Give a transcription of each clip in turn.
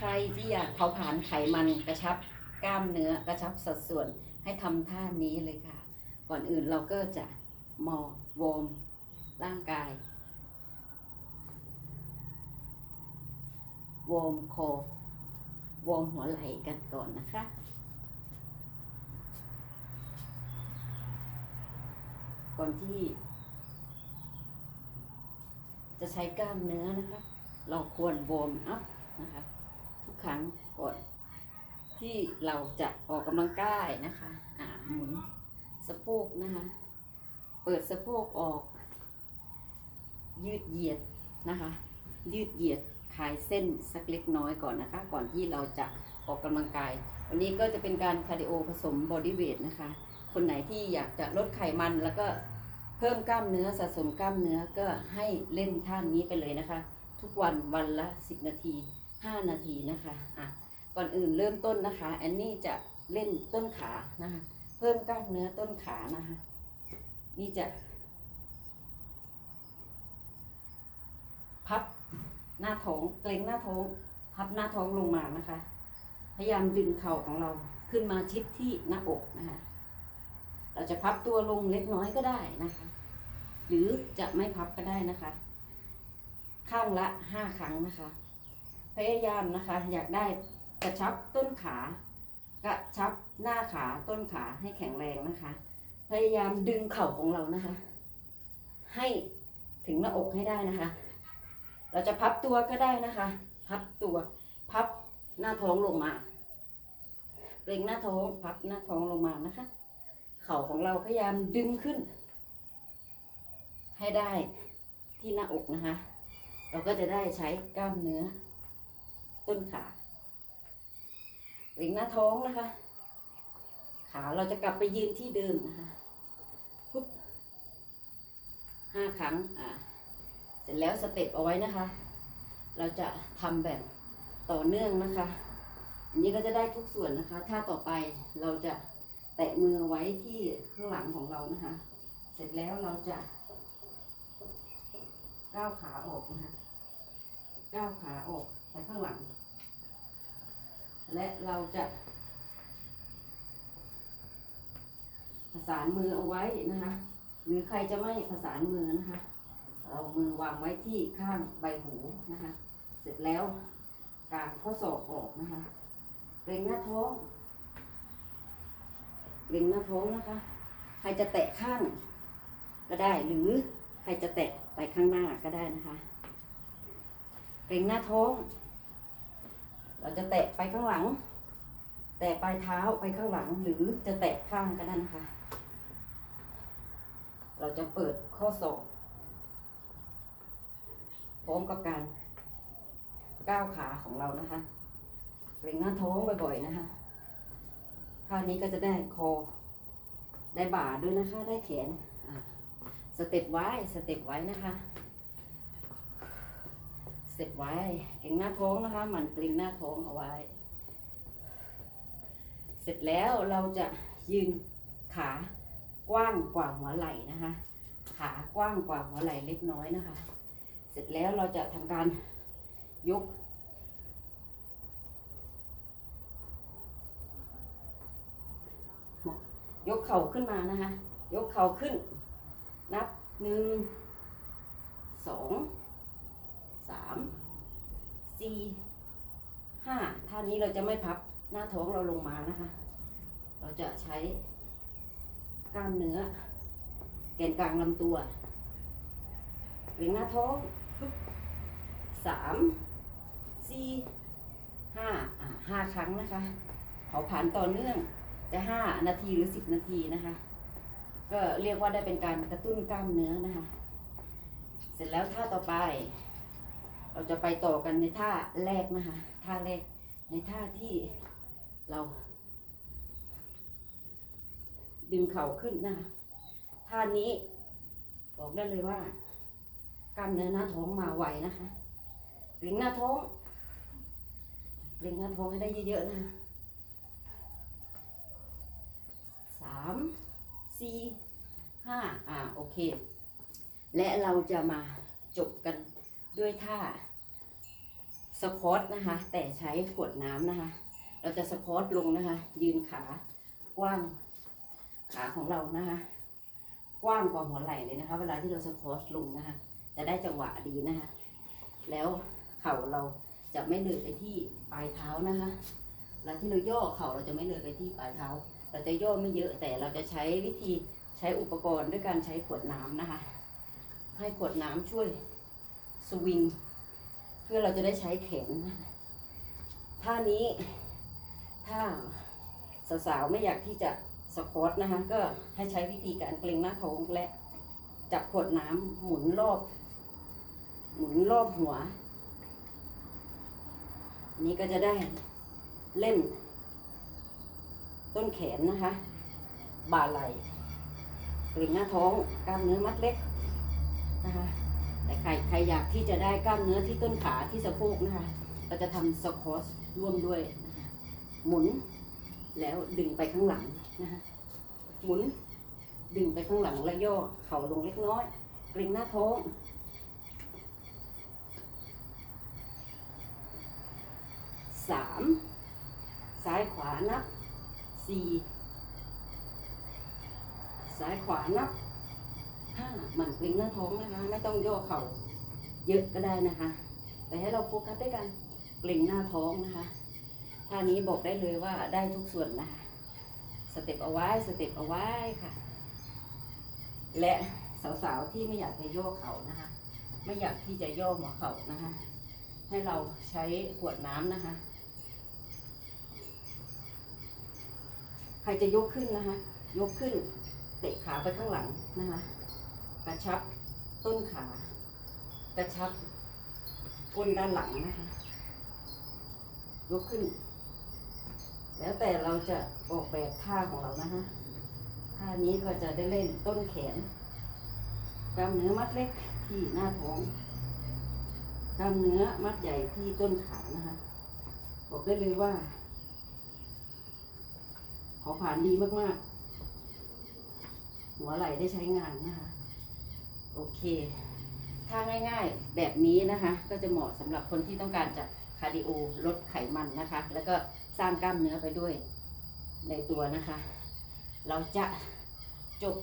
ใครที่อยากเผาผลาญไขมันกระชับกล้ามเนื้อกระชับสัดส่วนให้ทำท่านี้เลยค่ะ ก่อนอื่นเราก็จะมอวอร์มร่างกายวอร์มคอวอร์มหัวไหล่กันก่อนนะคะก่อนที่ จะใช้กล้ามเนื้อนะคะ เราควรวอร์มอัพนะคะ ครั้งก่อนที่เราจะออกกำลังกายนะคะอ่าหมุนสะโพกนะคะ เปิดสะโพกออก ยืดเหยียดนะคะ ยืดเหยียดคลายเส้นสักเล็กน้อยก่อนนะคะ ก่อนที่เราจะออกกำลังกาย วันนี้ก็จะเป็นการคาร์ดิโอผสมบอดี้เวทนะคะ คนไหนที่อยากจะลดไขมันแล้วก็เพิ่มกล้ามเนื้อสะสมกล้ามเนื้อก็ให้เล่นท่านี้ไปเลยนะคะ ทุกวันวันละ 10 นาที 5 นาทีนะคะอะก่อนอื่นเริ่มต้นนะคะแอนนี่จะเล่นต้นขานะคะเพิ่มกล้ามเนื้อต้นขานะคะ นี่จะ พับหน้าท้องเกรงหน้าท้อง พับหน้าท้องลงมานะคะ พยายามดึงเข่าของเราขึ้นมาชิดที่หน้าอกนะคะ เราจะพับตัวลงเล็กน้อยก็ได้นะคะ หรือจะไม่พับก็ได้นะคะ ข้างละห้าครั้งนะคะ พยายามนะคะ อยากได้กระชับต้นขากระชับหน้าขาต้นขาให้แข็งแรงนะคะ พยายามดึงเข่าของเรานะคะ ให้ถึงหน้าอกให้ได้นะคะ เราจะพับตัวก็ได้นะคะ พับตัว พับหน้าท้องลงมาเกรงหน้าท้องพับหน้าท้องลงมานะคะ เข่าของเราพยายามดึงขึ้น ให้ได้ที่หน้าอกนะคะ เราก็จะได้ใช้กล้ามเนื้อ ต้นขาเกรงหน้าท้องนะคะ ขาเราจะกลับไปยืนที่เดิมนะคะปุ๊บห้าครั้งอ่าเสร็จแล้วสเต็ปเอาไว้นะคะ เราจะทำแบบต่อเนื่องนะคะ อันนี้ก็จะได้ทุกส่วนนะคะ ถ้าต่อไปเราจะแตะมือไว้ที่ข้างหลังของเรานะคะ เสร็จแล้วเราจะก้าวขาออกนะคะก้าวขาออกไปข้างหลัง และเราจะประสานมือเอาไว้นะคะ หรือใครจะไม่ประสานมือนะคะ เรามือวางไว้ที่ข้างใบหูนะคะ เสร็จแล้วกางข้อศอกออกนะคะเกรงหน้าท้องเกรงหน้าท้องนะคะ ใครจะแตะข้างก็ได้หรือใครจะแตะไปข้างหน้าก็ได้นะคะเกรงหน้าท้อง เราจะแตะไปข้างหลัง แตะปลายเท้าไปข้างหลังหรือจะแตะข้างก็ได้นะคะ เราจะเปิดข้อศอกพร้อมกับการก้าวขาของเรานะคะเกร็งหน้าท้องบ่อยๆนะคะท่านี้ก็จะได้คอได้บ่าด้วยนะคะ ได้แขนสเต็ปไว้ สเต็ปไว้นะคะ เสเต็ปไว้เกร็งหน้าท้องนะคะหมันเกร็งหน้าท้องเอาไว้ เสร็จแล้วเราจะยืนขากว้างกว่าหัวไหล่นะคะ ขากว้างกว่าหัวไหล่เล็กน้อยนะคะ เสร็จแล้วเราจะทำการยก ยกเข่าขึ้นมานะคะ ยกเข่าขึ้น นับหนึ่งสอง สามสี่ห้าท่านี้เราจะไม่พับหน้าท้องเราลงมานะคะ เราจะใช้กล้ามเนื้อแกนกลางลำตัวเล็งหน้าท้องสามสี่ห้าอ่าห้าครั้งนะคะเผาผ่านต่อเนื่องจะห้านาทีหรือสิบนาทีนะคะ ก็เรียกว่าได้เป็นการกระตุ้นกล้ามเนื้อนะคะ เสร็จแล้วท่าต่อไป เราจะไปต่อกันในท่าแรกนะคะ ท่าแรกในท่าที่เรา ดึงเข่าขึ้นนะคะท่านี้บอกได้เลยว่ากล้ามเนื้อหน้าท้องมาไวนะคะเร็งหน้าท้องเร็งหน้าท้องให้ได้เยอะๆนะคะสามสี่ห้าอ่าโอเค และเราจะมาจบกันด้วยท่า สควอตนะคะ แต่ใช้ขวดน้ำนะคะ เราจะสควอตลงนะคะ ยืนขากว้างขาของเรานะคะ กว้างกว่าหัวไหล่เลยนะคะ เวลาที่เราสควอตลงนะคะ จะได้จังหวะดีนะคะ แล้วเข่าเราจะไม่เลยไปที่ปลายเท้านะคะเวลาที่เราย่อเข่าเราจะไม่เลยไปที่ปลายเท้า เราจะย่อไม่เยอะแต่เราจะใช้วิธีใช้อุปกรณ์ด้วยการใช้ขวดน้ำนะคะ ให้ขวดน้ำช่วยสวิง พื่อเราจะได้ใช้แขนท่านี้ถ้าสาวๆไม่อยากที่จะสควอตนะคะ ก็ให้ใช้วิธีการเกรงหน้าท้องและจับขวดน้ำหมุนรอบ หมุนรอบหัว นี้ก็จะได้เล่น ต้นแขนนะคะ บ่าไหล่กรงหน้าท้องกล้ามเนื้อมัดเล็กนะคะ รใครอยากที่จะได้กล้ามเนื้อที่ต้นขาที่สะโพกนะคะ เราจะทำสควอชร่วมด้วยนะคะหมุนแล้วดึงไปข้างหลังนะคะหมุนดึงไปข้างหลังแล้วย่อเข่าลงเล็กน้อย เกร็งหน้าท้องสามซ้ายขวานับสี่ซ้ายขวานับห้าหมั่นเกร็งหน้าท้องนะคะ ไม่ต้องย่อเข่า เยอะก็ได้นะคะ แต่ให้เราโฟกัสด้วยกันเกร็งหน้าท้องนะคะท่านี้บอกได้เลยว่าได้ทุกส่วนนะคะสเต็ปเอาไว้สเต็ปเอาไว้ค่ะ และสาวๆที่ไม่อยากจะโย่อเข่านะคะ ไม่อยากที่จะโย่อหัวเข่านะคะ ให้เราใช้ขวดน้ำนะคะ ใครจะยกขึ้นนะคะ ยกขึ้นเตะขาไปข้างหลังนะคะ กระชับต้นขา กระชับก้นด้านหลังนะคะ ยกขึ้น แล้วแต่เราจะออกแบบท่าของเรานะคะท่านี้ก็จะได้เล่นต้นแขนกล้ามเนื้อมัดเล็กที่หน้าท้องกล้ามเนื้อมัดใหญ่ที่ต้นขานะคะ บอกได้เลยว่า ขอผ่านดีมากๆ หัวไหล่ได้ใช้งานนะคะ โอเค ถ้าง่ายๆแบบนี้นะคะ ก็จะเหมาะสำหรับคนที่ต้องการจะคาร์ดิโอลดไขมันนะคะ แล้วก็สร้างกล้ามเนื้อไปด้วยในตัวนะคะ เราจะจบ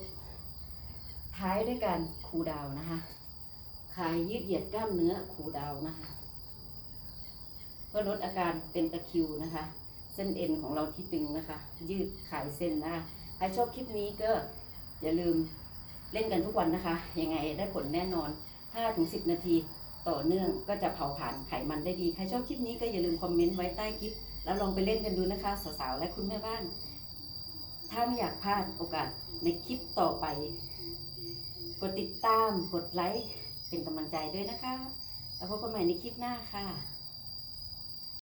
ท้ายด้วยการคูดาวนะคะคลายยืดเหยียดกล้ามเนื้อคูดาวนะคะเพื่อลดอาการเป็นตะคิวนะคะ เส้นเอ็นของเราที่ตึงนะคะ ยืดขายเส้นนะคะใครชอบคลิปนี้ก็อย่าลืมเล่นกันทุกวันนะคะ ยังไงได้ผลแน่นอน 5-10 นาที ต่อเนื่องก็จะเผาผ่านไขมันได้ดี ใครชอบคลิปนี้ก็อย่าลืมคอมเมนต์ไว้ใต้คลิป แล้วลองไปเล่นกันดูนะคะสาวๆและคุณแม่บ้าน ถ้าไม่อยากพลาดโอกาสในคลิปต่อไป กดติดตามกดไลค์เป็นกำลังใจด้วยนะคะ แล้วพบกันใหม่ในคลิปหน้าค่ะ